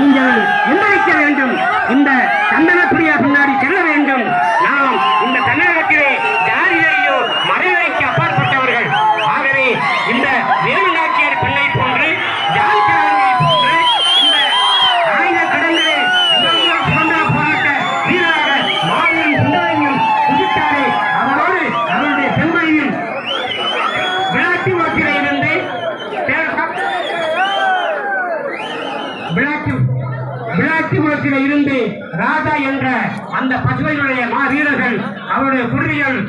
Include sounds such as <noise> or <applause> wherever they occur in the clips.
நீங்கள் எந்திரிக்க வேண்டும். இந்த சந்தனப்பிரியா பின்னாடி செல்ல வேண்டும். நாம் இந்த தமிழகத்திலே விளாட்டு விளாட்டு இருந்து ராஜா என்ற அந்த பசுமையுடைய மா வீரர்கள் அவருடைய குருவிகள்.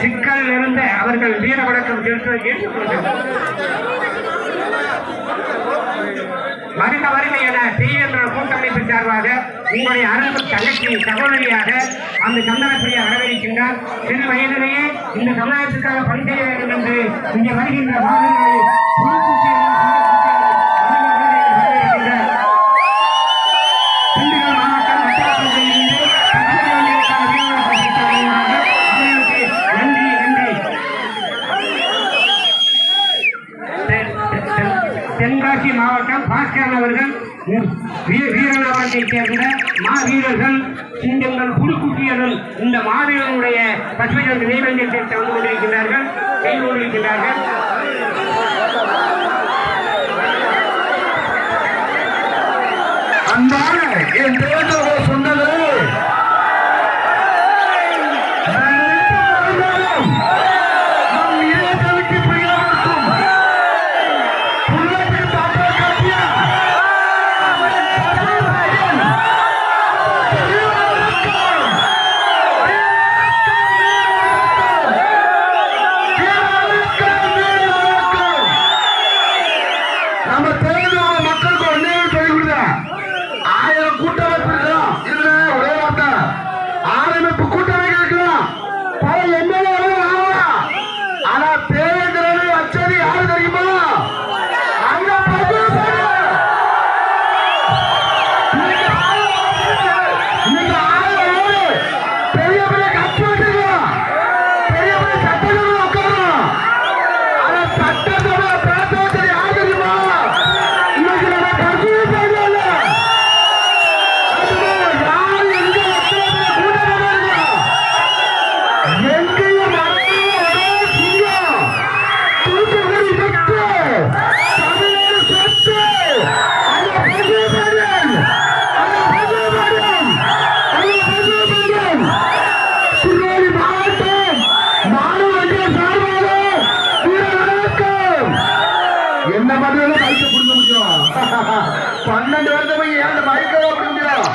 சிக்கலில் இருந்த அவர்கள் வீர வணக்கம் செலுத்துவதை ஏற்றுக்கொள்கிறார் வருக வருக என செய்கின்ற கூட்டமைப்பு சார்பாக உங்களுடைய அன்பு தங்கச்சி சகோதரியாக அந்த சந்தனப்பிரியா வரவேற்கின்றார். சிறு வயதிலேயே இந்த சமுதாயத்துக்காக பணி செய்ய வேண்டும் என்று இங்கே வருகின்ற மாணவர்களை அவர்கள் வீ- மாவீரர்கள் சிங்கங்கள் இந்த மாவீரனுடைய பசுமைகள் நினைவஞ்சத்தை தந்து கொண்டிருக்கிறார்கள் செய்து கொண்டிருக்கிறார்கள் அன்பான என் தேர்தல் என்ன மாதிரி மைக்க பிடிக்க முடியும்? <laughs> பன்னெண்டு வருஷம் போய் ஏன் மைக்க பிடிக்க முடியும்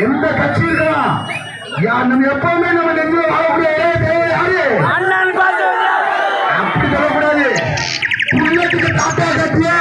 எந்த கட்சி இருக்கலாம் யா நம்ம எப்பவுமே நம்ம நெஞ்சு வாழக்கூடிய யாரு? அப்படி சொல்லக்கூடாது. புள்ளத்துக்கு தாத்தா கட்டியா.